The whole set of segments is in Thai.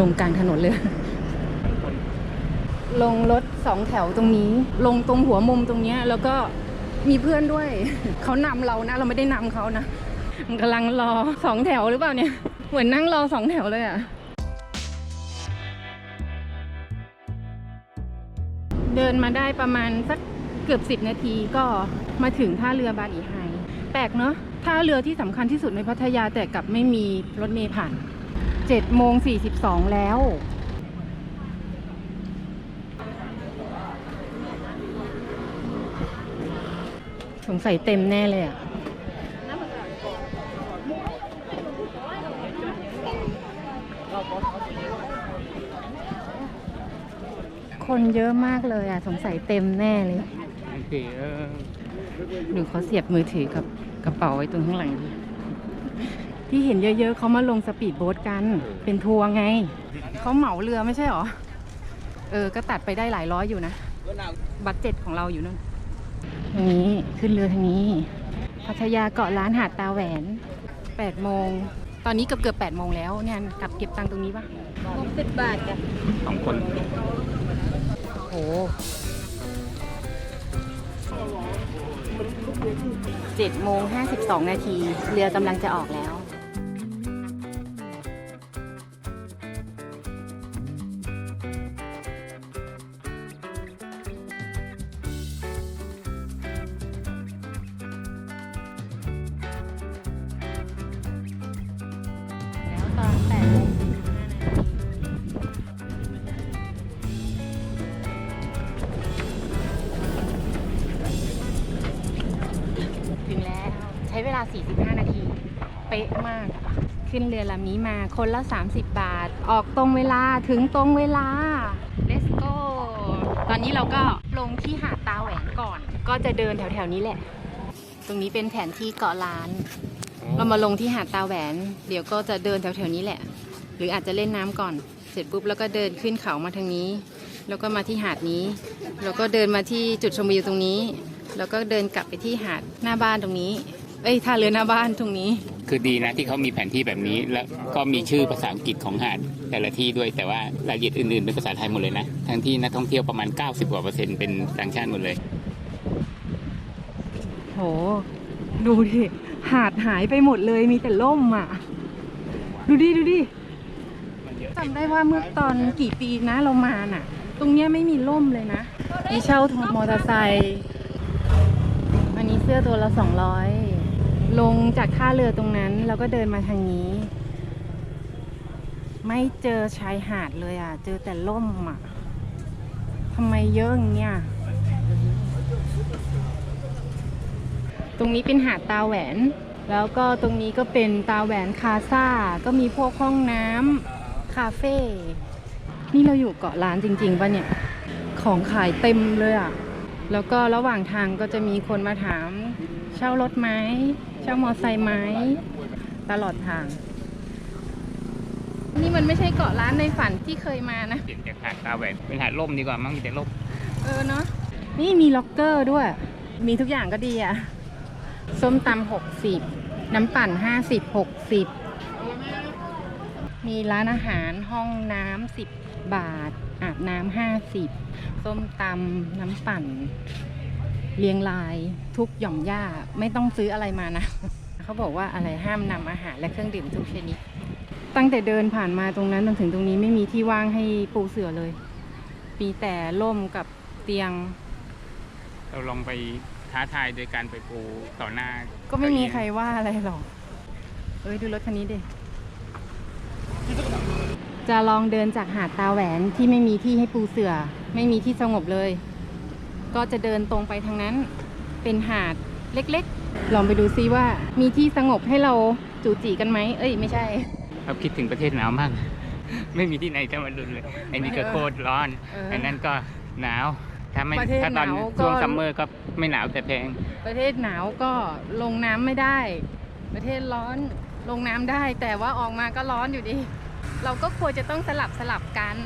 ลงกลางถนนเลย ลงรถสองแถวตรงนี้ ลงตรงหัวมุมตรงเนี้ยแล้วก็มีเพื่อนด้วย เขานำเรานะ เราไม่ได้นำเขานะมันกำลังรอสองแถวหรือเปล่าเนี่ย เหมือนนั่งรอสองแถวเลยอะเดินมาได้ประมาณสักเกือบสิบนาทีก็มาถึงท่าเรือบางอีไฮแปลกเนอะท่าเรือที่สำคัญที่สุดในพัทยาแต่กลับไม่มีรถเมล์ผ่าน เจ็ดโมงสี่สิบสองแล้ว สงสัยเต็มแน่เลยอะคนเยอะมากเลยอะ สงสัยเต็มแน่เลยโอเคเออดูเขาเสียบมือถือกับกระเป๋าไว้ตรงข้างหลังดิ ที่เห็นเยอะๆเขามาลงสปีดโบ๊ทกัน เป็นทัวร์ไง เขาเหมาเรือไม่ใช่หรอ เออ ก็ตัดไปได้หลายร้อยอยู่นะ บัตเจ็ตของเราอยู่นั่นทางนี้ขึ้นเรือทางนี้ พัทยาเกาะล้านหาดตาแหวน8โมง ตอนนี้เกือบเกือบ8โมงแล้วเนี่ยกลับเก็บตังค์ตรงนี้ปะหกสิบบาทจ้ะสองคน โอ้เจ็ดโมงห้าสิบสองนาที เรือกำลังจะออกแล้วแล้ว ขึ้นเรือลำนี้มาคนละ 30 บาท ออกตรงเวลาถึงตรงเวลา let's go ตอนนี้เราก็ลงที่หาดตาแหวนก่อน ก็จะเดินแถวๆนี้แหละ ตรงนี้เป็นแผนที่เกาะล้าน เรามาลงที่หาดตาแหวน เดี๋ยวก็จะเดินแถวๆนี้แหละ หรืออาจจะเล่นน้ำก่อน เสร็จปุ๊บแล้วก็เดินขึ้นเขามาทางนี้ แล้วก็มาที่หาดนี้ แล้วก็เดินมาที่จุดชมวิวตรงนี้ แล้วก็เดินกลับไปที่หาดหน้าบ้านตรงนี้ เอ้ยท่าเรือหน้าบ้านตรงนี้ คือดีนะที่เขามีแผนที่แบบนี้ แล้วก็มีชื่อภาษาอังกฤษของหาดแต่ละที่ด้วยแต่ว่ารายละเอียดอื่นๆเป็นภาษาไทยหมดเลยนะทั้งที่นักท่องเที่ยวประมาณ 90กว่าเปอร์เซ็นต์เป็นต่างชาติหมดเลย โห ดูดิหาดหายไปหมดเลยมีแต่ล่มอะ ดูดิดูดิจำได้ว่าเมื่อตอนกี่ปีนะเรามาน่ะ ตรงเนี้ยไม่มีล่มเลยนะมีเช่ามอเตอร์ไซค์อันนี้เสื้อตัวละสองร้อย ลงจากท่าเรือตรงนั้น แล้วก็เดินมาทางนี้ ไม่เจอชายหาดเลยอะ เจอแต่ล่มอะทำไมเยอะอย่างเงี้ยตรงนี้เป็นหาดตาแหวน แล้วก็ตรงนี้ก็เป็นตาแหวนคาซ่า ก็มีพวกห้องน้ำคาเฟ่ นี่เราอยู่เกาะล้านจริง ๆป่ะเนี่ย ของขายเต็มเลยอะแล้วก็ระหว่างทางก็จะมีคนมาถาม เช่ารถไหม เช่ามอไซค์ไหมตลอดทาง นี่มันไม่ใช่เกาะล้านในฝันที่เคยมานะ เปลี่ยนจากหาดตาแหวนเป็นหาดล่มดีกว่ามั้งมีแต่ล่มเออเนาะนี่มีล็อกเกอร์ด้วย มีทุกอย่างก็ดีอะส้มตำหกสิบน้ำปั่นห้าสิบหกสิบมีร้านอาหารห้องน้ำสิบบาท อาบน้ำห้าสิบส้มตำน้ำปั่น เรียงรายทุกหย่อมย่าไม่ต้องซื้ออะไรมานะ เขาบอกว่าอะไรห้ามนำอาหารและเครื่องดื่มทุกชนิด ตั้งแต่เดินผ่านมาตรงนั้นจนถึงตรงนี้ไม่มีที่ว่างให้ปูเสือเลยมีแต่ร่มกับเตียง เราลองไปท้าทายโดยการไปปูต่อหน้า ก็ไม่มีใครว่าอะไรหรอก เอ้ยดูรถคันนี้ดิจะลองเดินจากหาดตาแหวนที่ไม่มีที่ให้ปูเสือไม่มีที่สงบเลย ก็จะเดินตรงไปทางนั้น เป็นหาดเล็กๆ ลองไปดูซิว่ามีที่สงบให้เราจูจีกันไหม เอ้ยไม่ใช่เราคิดถึงประเทศหนาวมาก ไม่มีที่ไหนจะมาดุนเลยไอ้นี่ก็โคตรร้อนเออไอ้นั่นก็หนาว ถ้าไม่ประเทศถ้าตอนหนาวก็ ช่วงซัมเมอร์ก็ไม่หนาวแต่แพง ประเทศหนาวก็ลงน้ำไม่ได้ ประเทศร้อนลงน้ำได้ แต่ว่าออกมาก็ร้อนอยู่ดี เราก็ควรจะต้องสลับสลับกัน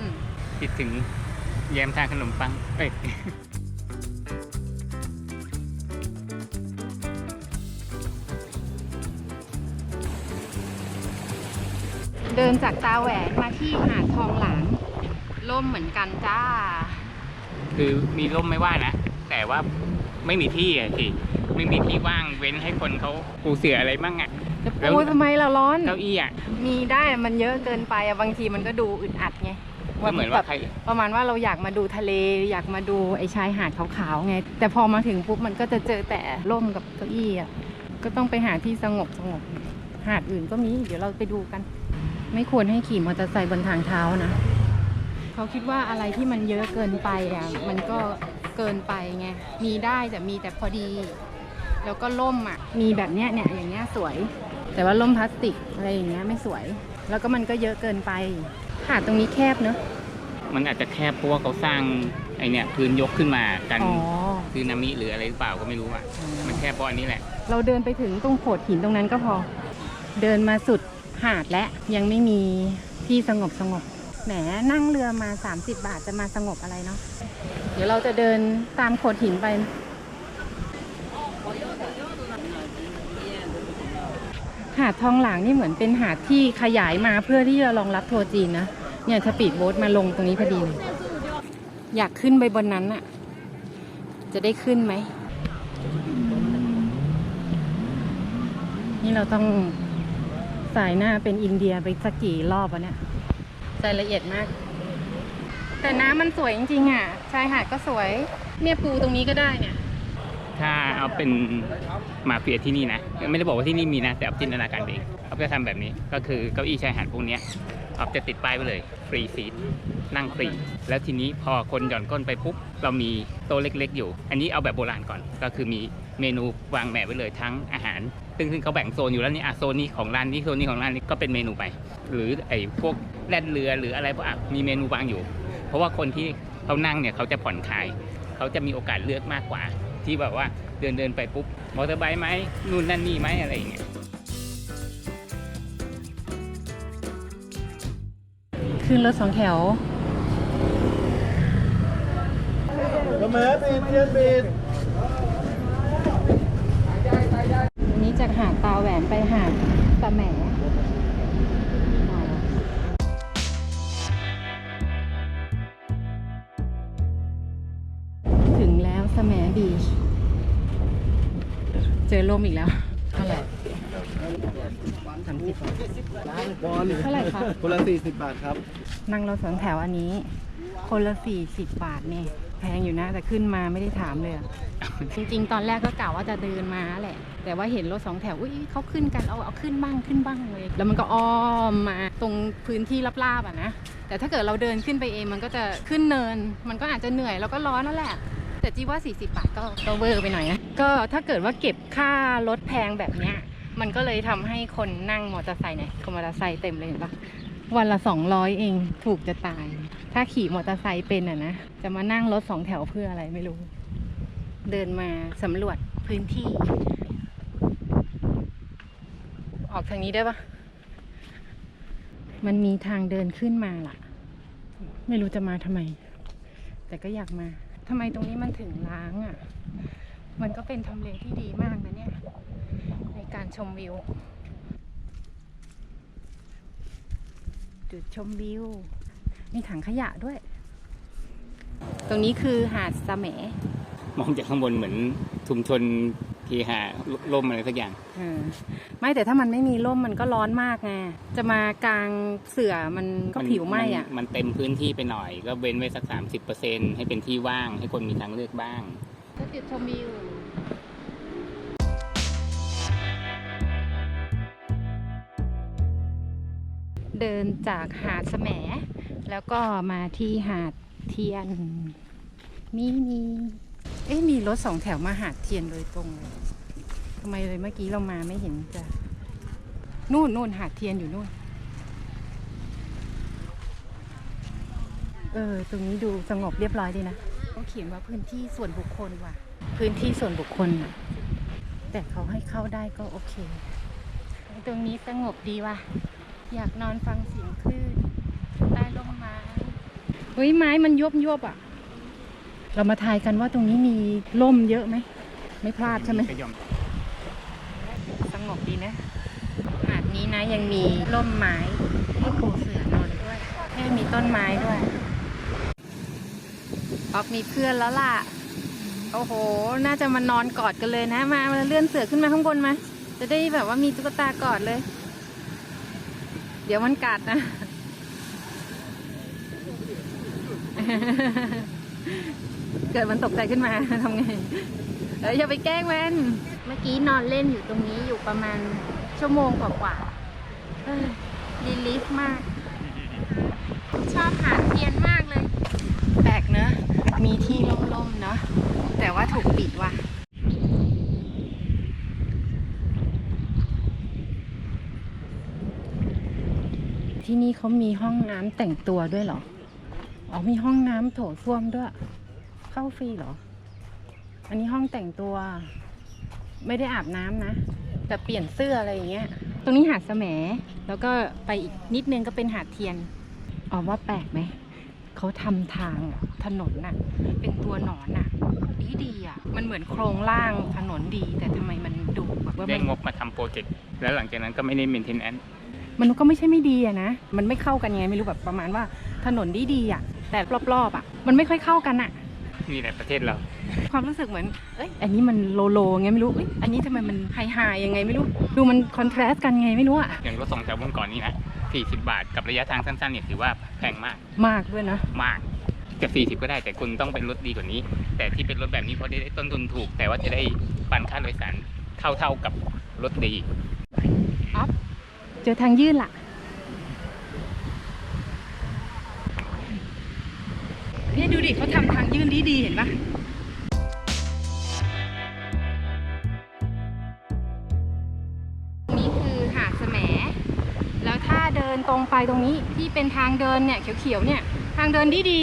คิดถึงแยมทานขนมปัง เอ้ย เดินจากตาแหวนมาที่หาดทองหลางล่มเหมือนกันจ้า คือมีร่มไม่ว่านะ แต่ว่าไม่มีที่อะสิไม่มีที่ว่างเว้นให้คนเขาปูเสืออะไรบ้างอะจะแล้วปูทำไมล่ะร้อน เก้าอี้อะมีได้มันเยอะเกินไปอะบางทีมันก็ดูอึดอัดไงก็เหมือนว่าใครประมาณว่าเราอยากมาดูทะเล อยากมาดูไอ้ชายหาดขาวๆไง แต่พอมาถึงปุ๊บมันก็จะเจอแต่ร่มกับเก้าอี้อะก็ต้องไปหาที่สงบสงบหาดอื่นก็มี เดี๋ยวเราไปดูกัน ไม่ควรให้ขี่มอเตอร์ไซค์บนทางเท้านะ เขาคิดว่าอะไรที่มันเยอะเกินไปอะ มันก็เกินไปไง มีได้แต่มีแต่พอดี แล้วก็ล่มอะ มีแบบเนี้ยเนี่ยอย่างเงี้ยสวย แต่ว่าล่มพลาสติกอะไรอย่างเงี้ยไม่สวย แล้วก็มันก็เยอะเกินไป หาดตรงนี้แคบเนอะ มันอาจจะแคบเพราะว่าเขาสร้างไอเนี่ยพื้นยกขึ้นมากันอ๋อ คือนามิหรืออะไรหรือเปล่าก็ไม่รู้อะมันแคบเพราะอันนี้แหละ เราเดินไปถึงตรงโขดหินตรงนั้นก็พอ เดินมาสุด หาดและยังไม่มีที่สงบสงบแหมนั่งเรือมา 30 บาทจะมาสงบอะไรเนาะเดี๋ยวเราจะเดินตามโขดหินไป หาดทองหลางนี่เหมือนเป็นหาดที่ขยายมาเพื่อที่จะรองรับทัวร์จีนนะ เนี่ยสปีดโบ๊ทมาลงตรงนี้พอดีเลยอยากขึ้นไปบนนั้นอะจะได้ขึ้นไหม นี่เราต้อง สายหน้าเป็นอินเดียไปสักกี่รอบวะเนี่ยใจละเอียดมาก แต่น้ำมันสวยจริงๆอะ ชายหาดก็สวย เนี่ยปูตรงนี้ก็ได้เนี่ย ถ้าเอาเป็นมาเฟียที่นี่นะ ไม่ได้บอกว่าที่นี่มีนะ แต่เอาจินตนาการเองเอาจะทำแบบนี้ ก็คือเก้าอี้ชายหาดพวกเนี้ยเอาจะติดป้ายไว้เลย ฟรีซีทนั่งฟรี แล้วทีนี้พอคนหย่อนก้นไปปุ๊บ เรามีโต๊ะเล็ก ๆ อยู่ อันนี้เอาแบบโบราณก่อน ก็คือมีเมนูวางแหมไว้เลยทั้งอาหาร ซึ่งซึ่งเขาแบ่งโซนอยู่แล้วนี่อะโซนนี้ของร้านนี้โซนนี้ของร้านนี้ก็เป็นเมนูไป หรือไอ้พวกแล่นเรือหรืออะไรพวกอะมีเมนูวางอยู่ เพราะว่าคนที่เขานั่งเนี่ยเขาจะผ่อนคลายเขาจะมีโอกาสเลือกมากกว่า ที่แบบว่าเดินเดินๆไปปุ๊บมอเตอร์ไบค์ไหมนู่นนั่นนี่ไหมอะไรอย่างเงี้ยขึ้นรถสองแถวเสมอปิดเทียนปิด อันนี้ จากหาดตาแหวนไปหาดตะแหมถึงแล้วสแหมบีช เจอลมอีกแล้ว เท่าไหร่สามสิบบาทบอลเท่าไหร่คะคนละสี่สิบบาทครับ นั่งรถสองแถวอันนี้ คนละสี่สิบบาทเนี่ยแพงอยู่นะ แต่ขึ้นมาไม่ได้ถามเลยอะ จริง ๆ ตอนแรกก็กะว่าจะเดินมาแหละ แต่ว่าเห็นรถสองแถวอุ้ยเขาขึ้นกันเอาเอาขึ้นบ้างขึ้นบ้างเลย แล้วมันก็อ้อมมาตรงพื้นที่ราบๆอะนะแต่ถ้าเกิดเราเดินขึ้นไปเองมันก็จะขึ้นเนิน มันก็อาจจะเหนื่อยแล้วก็ร้อนนั่นแหละแต่จีว่า 40 บาทก็ก็เวอร์ไปหน่อยนะก็ถ้าเกิดว่าเก็บค่ารถแพงแบบเนี้ยมันก็เลยทำให้คนนั่งมอเตอร์ไซค์เนี่ยคนมอเตอร์ไซค์เต็มเลยเห็นปะวันละสองร้อยเองถูกจะตาย ถ้าขี่มอเตอร์ไซค์เป็นอะนะ จะมานั่งรถสองแถวเพื่ออะไรไม่รู้ เดินมาสำรวจพื้นที่ ออกทางนี้ได้ปะมันมีทางเดินขึ้นมาล่ะ ไม่รู้จะมาทำไม แต่ก็อยากมาทำไมตรงนี้มันถึงล้างอะ มันก็เป็นทำเลที่ดีมากนะเนี่ย ในการชมวิว จุดชมวิว มีถังขยะด้วย ตรงนี้คือหาดสะแม มองจากข้างบนเหมือนชุมชนทีหาล่มอะไรสักอย่างเออไม่แต่ถ้ามันไม่มีร่มมันก็ร้อนมากไงจะมากลางเสือมันก็ผิวไหม้อะนมันเต็มพื้นที่ไปหน่อย ก็เว้นไว้สัก30%ให้เป็นที่ว่างให้คนมีทางเลือกบ้างก็จุดชมวิวเดินจากหาดสะแหมแล้วก็มาที่หาดเทียนมีมีเอ๊ะมีรถสองแถวมาหาดเทียนโดยตรงเลยทำไมเลยเมื่อกี้เรามาไม่เห็นจะนู่นนู่นหาดเทียนอยู่นู่น เออ ตรงนี้ดูสงบเรียบร้อยดีนะเขาเขียนว่าพื้นที่ส่วนบุคคลว่ะ พื้นที่ส่วนบุคคลน่ะแต่เขาให้เข้าได้ก็โอเค ตรงนี้สงบดีว่ะ อยากนอนฟังเสียงคลื่นใต้ร่มไม้เฮ้ยไม้มันยบยบอะ เรามาทายกันว่าตรงนี้มีร่มเยอะไหม ไม่พลาดใช่ไหมยอมสงบดีนะหาดนี้นะยังมีร่มไม้ให้ปูเสือนอนด้วยให้มีต้นไม้ด้วยออกมีเพื่อนแล้วล่ะ โอ้โห น่าจะมานอนกอดกันเลยนะมามาเลื่อนเสือขึ้นมาข้างบนมา จะได้แบบว่ามีตุ๊กตากอดเลย เดี๋ยวมันกัดนะ เกิดมันตกใจขึ้นมาทำไงเอออย่าไปแกล้งมัน เมื่อกี้นอนเล่นอยู่ตรงนี้อยู่ประมาณชั่วโมงกว่าๆเฮ้ยรีลีฟมาก ชอบหาดเทียนมากเลย แปลกเนอะ มีที่ร่มๆเนอะแต่ว่าถูกปิดว่ะ ที่นี่เขามีห้องน้ำแต่งตัวด้วยเหรอ อ๋อมีห้องน้ำโถส้วมด้วย เข้าฟรีเหรอ อันนี้ห้องแต่งตัว ไม่ได้อาบน้ำนะ แต่เปลี่ยนเสื้ออะไรอย่างเงี้ย ตรงนี้หาดแสมแล้วก็ไปอีกนิดนึงก็เป็นหาดเทียนอ๋อว่าแปลกไหม เขาทำทางถนนน่ะ เป็นตัวหนอนน่ะ ดีดีๆอะ มันเหมือนโครงล่างถนนดี แต่ทำไมมันดูแบบว่าได้มันงบมาทำโปรเจกต์แล้วหลังจากนั้นก็ไม่ได้เมนเทนแนนมันก็ไม่ใช่ไม่ดีอะนะ มันไม่เข้ากันไงไม่รู้แบบประมาณว่าถนนดีดีๆอะแต่รอบๆอะมันไม่ค่อยเข้ากันอะ นี่แหละประเทศเรา ความรู้สึกเหมือน เอ้ย อันนี้มันโลโลไงไม่รู้เอ้ยอันนี้ทำไมมันไฮไฮยังไงไม่รู้ ดูมันคอนทราสต์กันไงไม่รู้อะอย่างรถสองแถวบนก่อนนี้นะ40 บาทกับระยะทางสั้นๆเนี่ยถือว่าแพงมาก มากด้วยนะ มากจะ40 ก็ได้แต่คุณต้องเป็นรถดีกว่านี้ แต่ที่เป็นรถแบบนี้เพราะได้ต้นทุนถูก แต่ว่าจะได้ปันค่าโดยสารเท่าๆกับรถดีเจอทางยื่นละเนี่ย ดิเขาทำทางยื่นดีดีๆเห็นปะนี่คือหาดแสมแล้วถ้าเดินตรงไปตรงนี้ที่เป็นทางเดินเนี่ยเขียวๆเนี่ย ทางเดินดีดี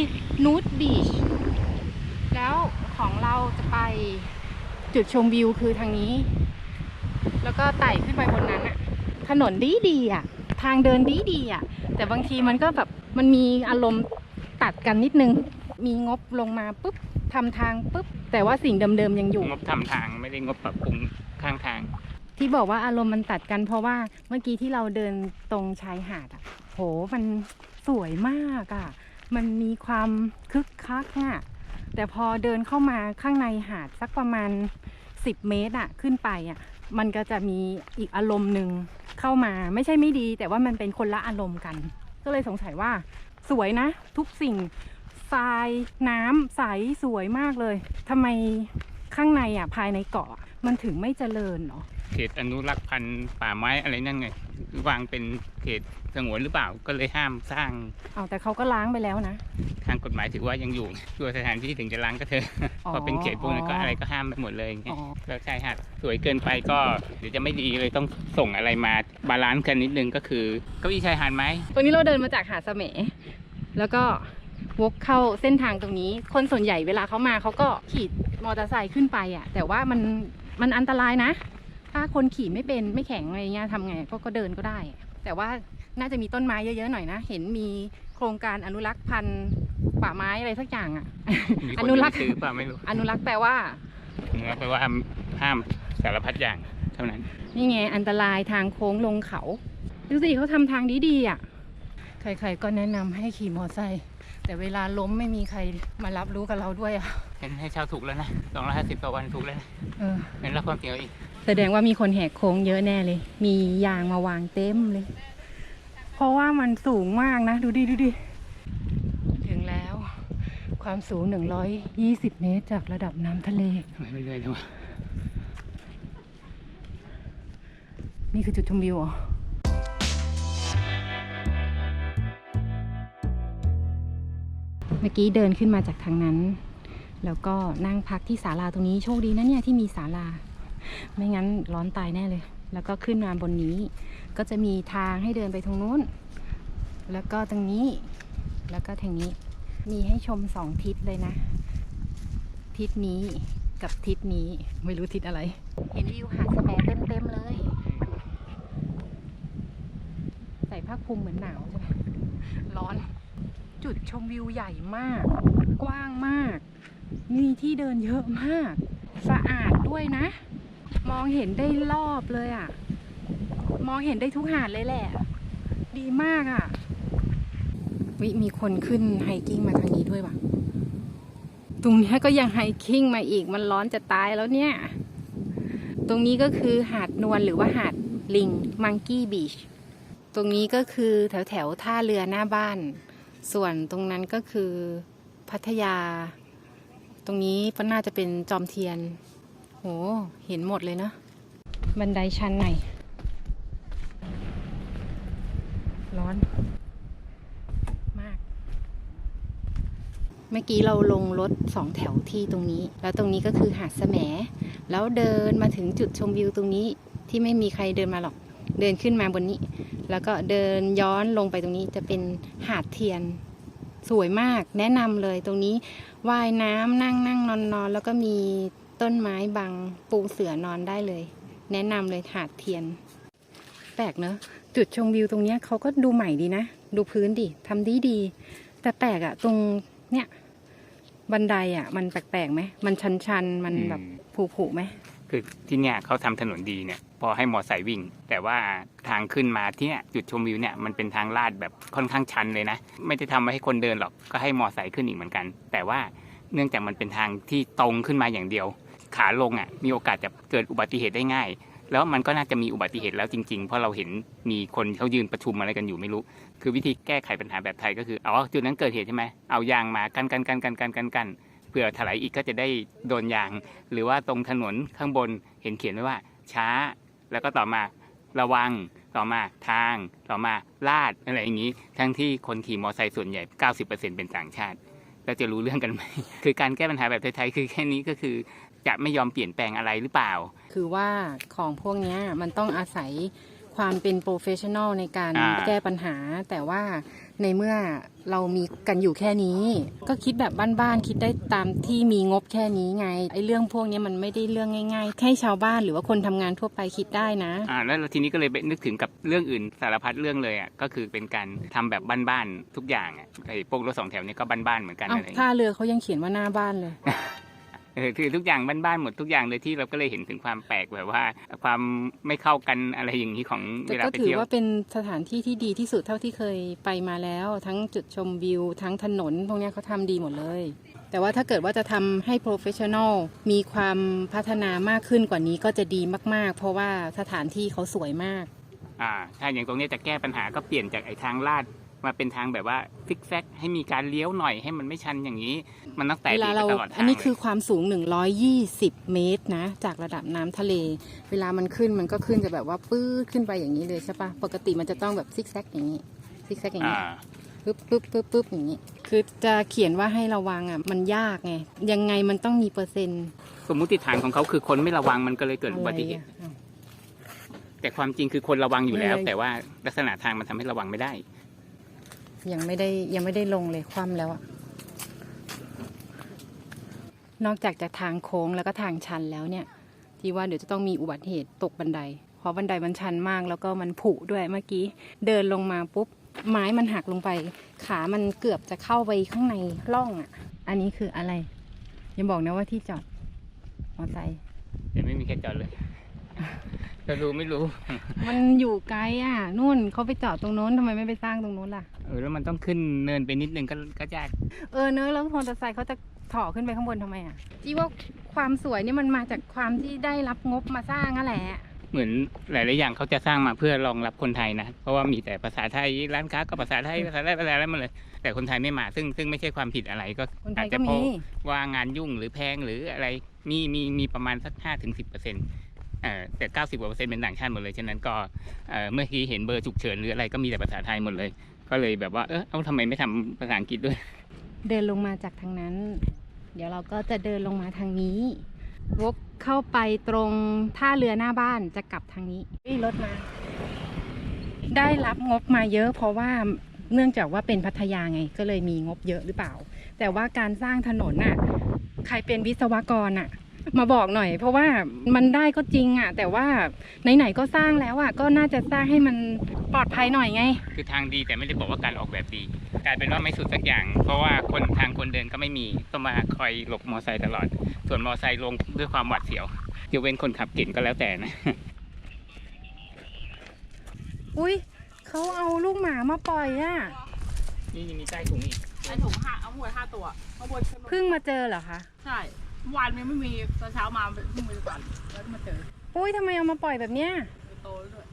นูดบีชแล้วของเราจะไปจุดชมวิวคือทางนี้ แล้วก็ไต่ขึ้นไปบนนั้นอะถนนดีดีอะทางเดินดีดีอะแต่บางทีมันก็แบบมันมีอารมณ์ตัดกันนิดนึง มีงบลงมาปุ๊บทำทางปุ๊บ แต่ว่าสิ่งเดิมๆยังอยู่ งบทำทางไม่ได้งบปรับปรุงข้างทาง ที่บอกว่าอารมณ์มันตัดกันเพราะว่าเมื่อกี้ที่เราเดินตรงชายหาดอะโหมันสวยมากอะ มันมีความคึกคักอะแต่พอเดินเข้ามาข้างในหาดสักประมาณ 10 เมตรอะขึ้นไปอะมันก็จะมีอีกอารมณ์หนึ่งเข้ามาไม่ใช่ไม่ดี แต่ว่ามันเป็นคนละอารมณ์กัน ก็เลยสงสัยว่าสวยนะ ทุกสิ่ง ทรายน้ำใสสวยมากเลยทำไมข้างในอะภายในเกาะอะมันถึงไม่เจริญเนาะเขตอนุรักษ์พันธุ์ป่าไม้อะไรนั่นไงวางเป็นเขตสงวนหรือเปล่าก็เลยห้ามสร้างเอาแต่เขาก็ล้างไปแล้วนะ ทางกฎหมายถือว่ายังอยู่ตัวสถานที่ถึงจะล้างก็เถอะอ๋อพอเป็นเขตพวกนั้นก็อะไรก็ห้ามไปหมดเลยไงอ๋อแล้วชายหาดสวยเกินไปก็เดี๋ยวจะไม่ดีเลยต้องส่งอะไรมาบาลานซ์กันนิดนึงก็คือเก้าอี้ชายหาดไหมตรงนี้เราเดินมาจากหาดเสมแล้วก็ วกเข้าเส้นทางตรงนี้ คนส่วนใหญ่เวลาเขามาเขาก็ขี่มอเตอร์ไซค์ขึ้นไปอะ แต่ว่ามันมันอันตรายนะ ถ้าคนขี่ไม่เป็นไม่แข็งอะไรเงี้ยทำไงก็ก็เดินก็ได้ แต่ว่าน่าจะมีต้นไม้เยอะๆหน่อยนะ เห็นมีโครงการอนุรักษ์พันธุ์ป่าไม้อะไรสักอย่างอะ มีคอนนุรักษ์จะไปซื้อเปล่าไม่รู้อนุรักษ์แปลว่าแปลว่าห้ามห้ามสารพัดอย่างเท่านั้น นี่ไงอันตรายทางโค้งลงเขา ดูสิเขาทำทางดีๆอะ ใครๆก็แนะนำให้ขี่มอไซค์ แต่เวลาล้มไม่มีใครมารับรู้กับเราด้วยอะเห็นให้เช่าถูกแล้วนะสองร้อยห้าสิบต่อวันถูกแล้วนะเออเห็นรับความเสียอีก แสดงว่ามีคนแหกโค้งเยอะแน่เลย มียางมาวางเต็มเลย เพราะว่ามันสูงมากนะ ดูดิดูดิถึงแล้ว ความสูง 120 เมตรจากระดับน้ำทะเลทำไมไม่เรื่อยเลยวะนี่คือจุดชมวิวเหรอ เมื่อกี้เดินขึ้นมาจากทางนั้น แล้วก็นั่งพักที่ศาลาตรงนี้โชคดีนะเนี่ยที่มีศาลา ไม่งั้นร้อนตายแน่เลย แล้วก็ขึ้นมาบนนี้ ก็จะมีทางให้เดินไปตรงนู้น แล้วก็ตรงนี้ แล้วก็ทางนี้ มีให้ชมสองทิศเลยนะ ทิศนี้กับทิศนี้ไม่รู้ทิศอะไร เห็นวิวหาดสแมเต็มเต็มๆเลย ใส่ผ้าคลุมเหมือนหนาวใช่ไหมร้อน จุดชมวิวใหญ่มาก กว้างมาก มีที่เดินเยอะมาก สะอาดด้วยนะ มองเห็นได้รอบเลยอะ่ะ มองเห็นได้ทุกหาดเลยแหละ ดีมากอะ วิมีคนขึ้นไฮกิ้งมาทางนี้ด้วยว่ะ ตรงนี้ก็ยังไฮกิ้งมาอีกมันร้อนจะตายแล้วเนี่ย ตรงนี้ก็คือหาดนวลหรือว่าหาดลิงมังกี้บีช ตรงนี้ก็คือแถวแถวท่าเรือหน้าบ้าน ส่วนตรงนั้นก็คือพัทยา ตรงนี้ก็น่าจะเป็นจอมเทียน โห เห็นหมดเลยเนอะบันไดชั้นไหน ร้อน มาก เมื่อกี้เราลงรถสองแถวที่ตรงนี้ แล้วตรงนี้ก็คือหาดแสมแล้วเดินมาถึงจุดชมวิวตรงนี้ที่ไม่มีใครเดินมาหรอก เดินขึ้นมาบนนี้ แล้วก็เดินย้อนลงไปตรงนี้จะเป็นหาดเทียน สวยมากแนะนำเลยตรงนี้ว่ายน้ำนั่งนั่งนอนนอนแล้วก็มีต้นไม้บังปูเสือนอนได้เลย แนะนำเลยหาดเทียน แปลกเนอะจุดชมวิวตรงเนี้ยเขาก็ดูใหม่ดีนะ ดูพื้นดิทำดีดีๆแต่แปลกอะตรงเนี้ยบันไดอะมันแปลกๆไหมมันชันๆ มันแบบผุๆไหมคือที่เนี่ยเขาทำถนนดีเนี่ย พอให้มอไซค์วิ่ง แต่ว่าทางขึ้นมาที่เนี่ยจุดชมวิวเนี่ยมันเป็นทางลาดแบบค่อนข้างชันเลยนะ ไม่ได้ทำไว้ให้คนเดินหรอกก็ให้มอไซค์ขึ้นอีกเหมือนกัน แต่ว่าเนื่องจากมันเป็นทางที่ตรงขึ้นมาอย่างเดียว ขาลงอะมีโอกาสจะเกิดอุบัติเหตุได้ง่าย แล้วมันก็น่าจะมีอุบัติเหตุแล้วจริงๆ เพราะเราเห็นมีคนเขายืนประชุมอะไรกันอยู่ไม่รู้ คือวิธีแก้ไขปัญหาแบบไทยก็คือเอจุดนั้นเกิดเหตุใช่ไหมเอายางมากันกันกันกันกันกันกันเผื่อถลายอีกก็จะได้โดนยาง หรือว่าตรงถนนข้างบนเห็นเขียนไว้ว่าช้า แล้วก็ต่อมาระวังต่อมาทางต่อมาลาดอะไรอย่างนี้ ทั้งที่คนขี่มอเตอร์ไซค์ส่วนใหญ่ 90%เป็นต่างชาติแล้วจะรู้เรื่องกันไหม คือการแก้ปัญหาแบบไทยๆคือแค่นี้ก็คือจะไม่ยอมเปลี่ยนแปลงอะไรหรือเปล่า คือว่าของพวกเนี้ยมันต้องอาศัยความเป็นโปรเฟชชั่นอลในการอ่าแก้ปัญหา แต่ว่า ในเมื่อเรามีกันอยู่แค่นี้ ก็คิดแบบบ้านๆคิดได้ตามที่มีงบแค่นี้ไงไอ้เรื่องพวกเนี้ยมันไม่ได้เรื่องง่ายๆแค่ชาวบ้านหรือว่าคนทำงานทั่วไปคิดได้นะอ่าแล้วทีนี้ก็เลยไปนึกถึงกับเรื่องอื่นสารพัดเรื่องเลยอะก็คือเป็นการทำแบบบ้านๆทุกอย่างอะไอ้พวกรถสองแถวนี้ก็บ้านๆเหมือนกันเอ้าอะไรอย่างท่าเงี้ยเรือเขายังเขียนว่าหน้าบ้านเลย เออคือทุกอย่างบ้านๆหมดทุกอย่างเลยที่เราก็เลยเห็นถึงความแปลกแบบว่า ความไม่เข้ากันอะไรอย่างนี้ของแต่เวลาก็ไปถือเที่ยวว่าเป็นสถานที่ที่ดีที่สุดเท่าที่เคยไปมาแล้ว ทั้งจุดชมวิว ทั้งถนนพวกเนี้ยเขาทำดีหมดเลย แต่ว่าถ้าเกิดว่าจะทำให้ professional มีความพัฒนามากขึ้นกว่านี้ก็จะดีมาก ๆ เพราะว่าสถานที่เขาสวยมากอ่าถ้าอย่างตรงเนี้ยจะแก้ปัญหาก็เปลี่ยนจากไอ้ทางลาด มาเป็นทางแบบว่าฟิกแซกให้มีการเลี้ยวหน่อยให้มันไม่ชันอย่างนี้ มันต้องไต่เวเบรลากเราไปตลอดทางอันนี้เลยคือความสูง 120 เมตรนะ จากระดับน้ำทะเล เวลามันขึ้นมันก็ขึ้นจะแบบว่าปื้ดขึ้นไปอย่างนี้เลยใช่ปะปกติมันจะต้องแบบซิกแซกอย่างนี้ซิกแซกอย่างอ่านี้ปึ๊บปึ๊บปึ๊บปึ๊บอย่างนี้คือจะเขียนว่าให้ระวังอะมันยากไงยังไงมันต้องมีเปอร์เซ็นต์ สมมุติฐานของเขาคือคนไม่ระวังมันก็เลยเกิดอุบัติเหตุอะแต่ความจริงคือคนระวังอยู่แล้วไม่เลยแต่ว่าลักษณะทางมันทำให้ระวังไม่ได้ ยังไม่ได้ยังไม่ได้ลงเลยคว่ำแล้วอะนอกจากจะทางโค้งแล้วก็ทางชันแล้วเนี่ย ที่ว่าเดี๋ยวจะต้องมีอุบัติเหตุตกบันได เพราะบันไดมันชันมากแล้วก็มันผุด้วยเมื่อกี้ เดินลงมาปุ๊บ ไม้มันหักลงไป ขามันเกือบจะเข้าไปข้างในร่องอะ อันนี้คืออะไรย่าบอกนะว่าที่จอดมอไซค์แต่ไม่มีใครจอดเลย จะรู้ไม่รู้ มันอยู่ไกลอะนู่นเขาไปจอดตรงโน้นทำไมไม่ไปสร้างตรงโน้นล่ะ เออแล้วมันต้องขึ้นเนินไปนิดนึงก็ก็ยากเออเนอะแล้วมอเตอร์ไซค์เขาจะถอขึ้นไปข้างบนทำไมอะจีว่าความสวยนี่มันมาจากความที่ได้รับงบมาสร้างนั่นแหละ เหมือนหลาย ๆ อย่างเขาจะสร้างมาเพื่อรองรับคนไทยนะ เพราะว่ามีแต่ภาษาไทยร้านค้าก็ภาษาไทยภาษาไทยภาษาอะไรหมาเลย แต่คนไทยไม่มาซึ่งซึ่งไม่ใช่ความผิดอะไรก็คนไทอาจยจะก็เพมี ราะว่างานยุ่งหรือแพงหรืออะไรมีมีมีประมาณสักห้าถึงสิบเปอร์เซ็นต์เอ่อ แต่เก้าสิบกว่าเปอร์เซ็นต์เป็นต่างชาติหมดเลย ฉะนั้นก็เมื่อกี้เห็นเบอร์ฉุกเฉินหรืออะไรก็มีแต่ภาษาไทยหมดเลย ก็เลยแบบว่า เออเอาทำไมไม่ทำภาษาอังกฤษด้วย เดินลงมาจากทางนั้น เดี๋ยวเราก็จะเดินลงมาทางนี้ วกเข้าไปตรงท่าเรือหน้าบ้านจะกลับทางนี้วิ่งรถมา ได้รับงบมาเยอะเพราะว่าเนื่องจากว่าเป็นพัทยาไงก็เลยมีงบเยอะหรือเปล่า แต่ว่าการสร้างถนนน่ะ ใครเป็นวิศวกรน่ะ มาบอกหน่อย เพราะว่ามันได้ก็จริงอะ แต่ว่าไหนๆก็สร้างแล้วอะก็น่าจะสร้างให้มันปลอดภัยหน่อยไง คือทางดีแต่ไม่ได้บอกว่าการออกแบบดี กลายเป็นว่าไม่สุดสักอย่าง เพราะว่าคนทางคนเดินก็ไม่มีต้องมาคอยหลบมอไซค์ตลอด ส่วนมอไซค์ลงด้วยความหวาดเสียวยกเว้นคนขับเก่งก็แล้วแต่นะ อุ้ยเขาเอาลูกหมามาปล่อยอะ นี่ยังมีใต้ถุงอีก ไอถุงห้าเอาหมดห้าตัวข้างบนขึ้นมาเพิ่งมาเจอเหรอคะ ใช่ เมื่อวานมันไม่มีตอนเช้ามาเพิ่งมีก่อนแล้วมาเจออุ้ยทำไมเอามาปล่อยแบบเนี้ยโตแล้วด้วย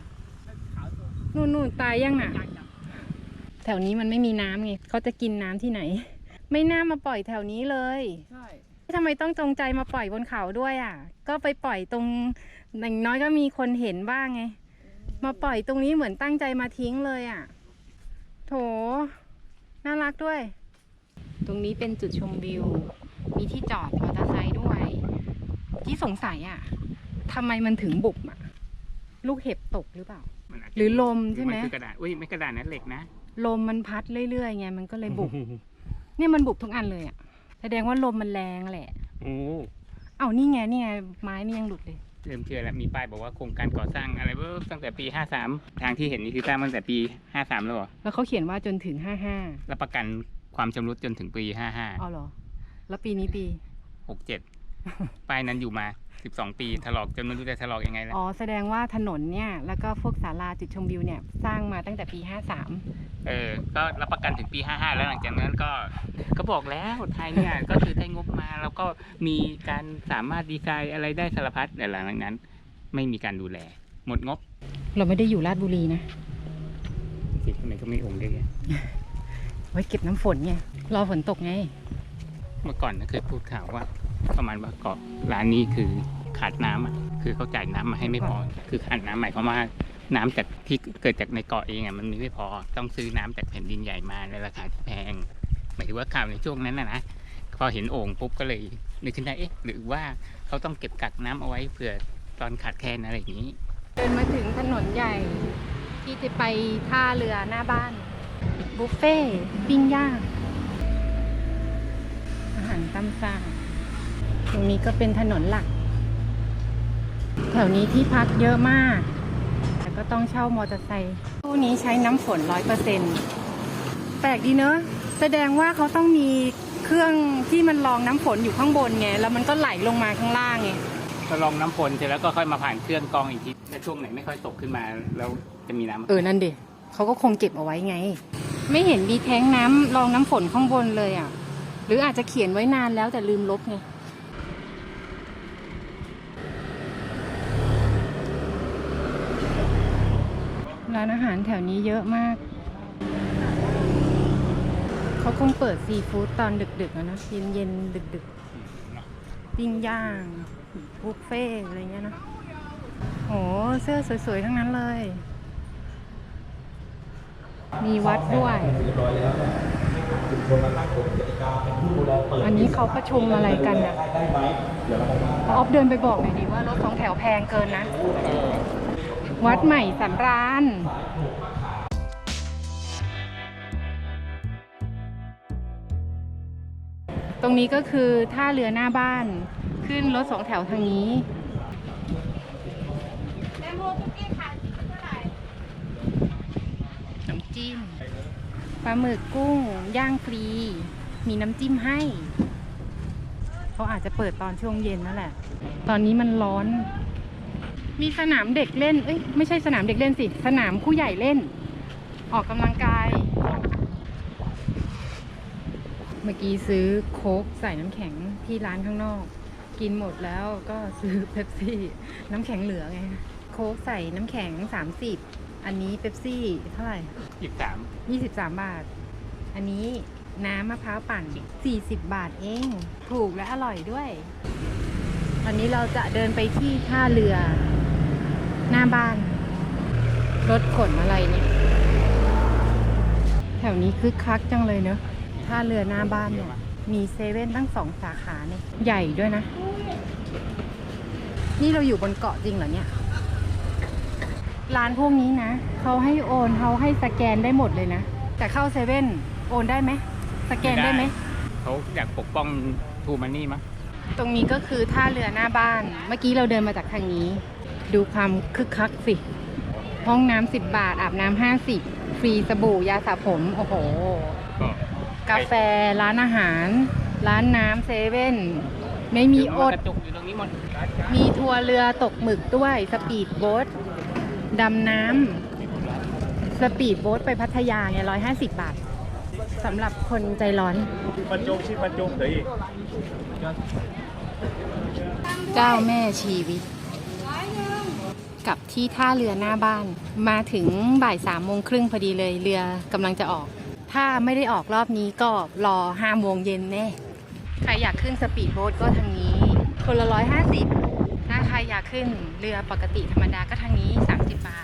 แล้วขาวตัวนู่นนู่นตายยังน่ะใหญ่จังแถวนี้มันไม่มีน้ำไงเขาจะกินน้ำที่ไหน ไม่น่ามาปล่อยแถวนี้เลยใช่ทำไมต้องจงใจมาปล่อยบนเขาด้วยอะ ก็ไปปล่อยตรงอย่างน้อยก็มีคนเห็นบ้างไง มาปล่อยตรงนี้เหมือนตั้งใจมาทิ้งเลยอะ โถ น่ารักด้วย ตรงนี้เป็นจุดชมวิว มีที่จอดมอเตอร์ไซค์ด้วย ที่สงสัยอะทำไมมันถึงบุบอะ ลูกเห็บตกหรือเปล่า มันอาจจะหรือลมใช่ไหม นคือกระดาษอุ้ยไม่กระดาษนะเหล็กนะลมมันพัดเรื่อยๆไงมันก็เลยบุบเนี่ยมันบุบทุกอันเลยอะแสดงว่าลมมันแรงแหละ โอ้เอานี่ไงนี่ไงไม้นี่ยังหลุดเลย เริ่มเชื่อแล้วมีป้ายบอกว่าโครงการก่อสร้างอะไรเว้ยตั้งแต่ปี 53 ทางที่เห็นนี่คือสร้างมาตั้งแต่ปี 53 แล้วเหรอแล้วเขาเขียนว่าจนถึงห้าห้ารับประกันความชำรุดจนถึงปีเอาเหรอ แล้วปีนี้ปี55 67ป้ายนั้นอยู่มา12ปีถลอกจนไม่รู้จะถลอกยังไงแล้วอ๋อ แสดงว่าถนนเนี่ย แล้วก็พวกศาลาจุดชมวิวเนี่ย สร้างมาตั้งแต่ปีห้าสามเออ ก็รับประกันถึงปี 55 แล้วหลังจากนั้นก็ก็บอกแล้วไทยเนี่ย ก็คือได้งบมาแล้วก็มีการสามารถดีไซน์อะไรได้สารพัดแต่หลังจากนั้น ไม่มีการดูแล หมดงบเราไม่ได้อยู่ราชบุรีนะ สิทำไมก็ไม่องค์เล็กอะไว้เก็บน้ำฝนไง รอฝนตกไง เมื่อก่อนนะเคยพูดข่าวว่า ประมาณว่าเกาะร้านนี้คือขาดน้ำอะคือเขาจ่ายน้ำมาให้ไม่พอ คือขาดน้ำหมายความว่าน้ำจากที่เกิดจากในเกาะเองอะมันมีไม่พอต้องซื้อน้ำจากแผ่นดินใหญ่มาในราคาที่แพงหมายถึงว่าข่าวในช่วงนั้นนะนะพอเห็นโอ่งปุ๊บก็เลยนึกขึ้นได้เอ๊ะหรือว่าเขาต้องเก็บกักน้ำเอาไว้เผื่อตอนขาดแคลนอะไรอย่างนี้ เดินมาถึงถนนใหญ่ ที่จะไปท่าเรือหน้าบ้านบุฟเฟ่ปิ้งย่าง หารตามสั่งตรงนี้ก็เป็นถนนหลัก แถวนี้ที่พักเยอะมาก แต่ก็ต้องเช่ามอเตอร์ไซค์ตู้นี้ใช้น้ำฝนร้อยเปอร์เซ็นแปลกดีเนอะ แสดงว่าเขาต้องมีเครื่องที่มันรองน้ำฝนอยู่ข้างบนไง แล้วมันก็ไหลลงมาข้างล่างไงก็ลองน้ำฝนเสร็จแล้วก็ค่อยมาผ่านเครื่องกรองอีกทีถ้าช่วงไหนไม่ค่อยตกขึ้นมาแล้วจะมีน้ำเออ นั่นดิเขาก็คงเก็บเอาไว้ไง ไม่เห็นมีแท้งน้ำรองน้ำฝนข้างบนเลยอะ หรืออาจจะเขียนไว้นานแล้วแต่ลืมลบไงร้านอาหารแถวนี้เยอะมาก เขาคงเปิดซีฟู้ดตอนดึกๆอะนะเย็นๆดึกๆปิ้งย่างบุฟเฟ่อะไรเงี้ยนะโหเสื้อสวยๆ ทั้งนั้นเลย มีวัดด้วย อันนี้เขาประชุมอะไรกันอะออฟเดินไปบอกหน่อยดิว่ารถสองแถวแพงเกินนะ วัดใหม่สำราญตรงนี้ก็คือท่าเรือหน้าบ้านขึ้นรถสองแถวทางนี้น้ำจิ้ม ปลาหมึกกุ้งย่างฟรี มีน้ำจิ้มให้ เขาอาจจะเปิดตอนช่วงเย็นนั่นแหละ ตอนนี้มันร้อน มีสนามเด็กเล่น เอ้ยไม่ใช่สนามเด็กเล่นสิ สนามผู้ใหญ่เล่น ออกกำลังกาย เมื่อกี้ซื้อโค้กใส่น้ำแข็งที่ร้านข้างนอก กินหมดแล้วก็ซื้อเป๊ปซี่ น้ำแข็งเหลือไง โค้กใส่น้ำแข็ง30 อันนี้เป๊ปซี่เท่าไหร่อีกสาม23บาท อันนี้น้ำมะพร้าวปั่น40บาทเอง ถูกและอร่อยด้วยวันนี้เราจะเดินไปที่ท่าเรือ หน้าบ้าน รถขนอะไรเนี่ย แถวนี้คึกคักจังเลยเนอะท่าเรือหน้าบ้านเนี่ย มีเซเว่นตั้งสองสาขาเนี่ย ใหญ่ด้วยนะ นี่เราอยู่บนเกาะจริงเหรอเนี่ย ร้านพวกนี้นะเขาให้โอนเขาให้สแกนได้หมดเลยนะ แต่เข้าเซเว่นโอนได้ไหมสแกนได้ไหม เขาอยากปกป้องทูมันนี่มั้งตรงนี้ก็คือท่าเรือหน้าบ้าน เมื่อกี้เราเดินมาจากทางนี้ ดูความคึกคักสิ ห้องน้ำสิบบาท อาบน้ำห้าสิบฟรีสบู่ยาสระผม โอ้โห ก็กาแฟร้านอาหาร ร้านน้ำเซเว่นไม่มีอด กระจุกอยู่ตรงนี้หมด มีทัวร์เรือตกหมึกด้วย สปีดโบ๊ท ดำน้ำสปีดโบ๊ทไปพัทยาเนี่ยร้อยห้าสิบบาทสำหรับคนใจร้อนบรรจงชิบรรจงเดี๋ยวอีกเจ้าแม่ชีวิต กับที่ท่าเรือหน้าบ้าน มาถึงบ่ายสามโมงครึ่งพอดีเลยเรือกำลังจะออก ถ้าไม่ได้ออกรอบนี้ก็รอห้าโมงเย็นแน่ ใครอยากขึ้นสปีดโบ๊ทก็ทางนี้ คนละร้อยห้าสิบถ้าใครอยากขึ้นเรือปกติธรรมดาก็ทางนี้ 30 บาท ถึงแล้วท่าเรือบาลี ท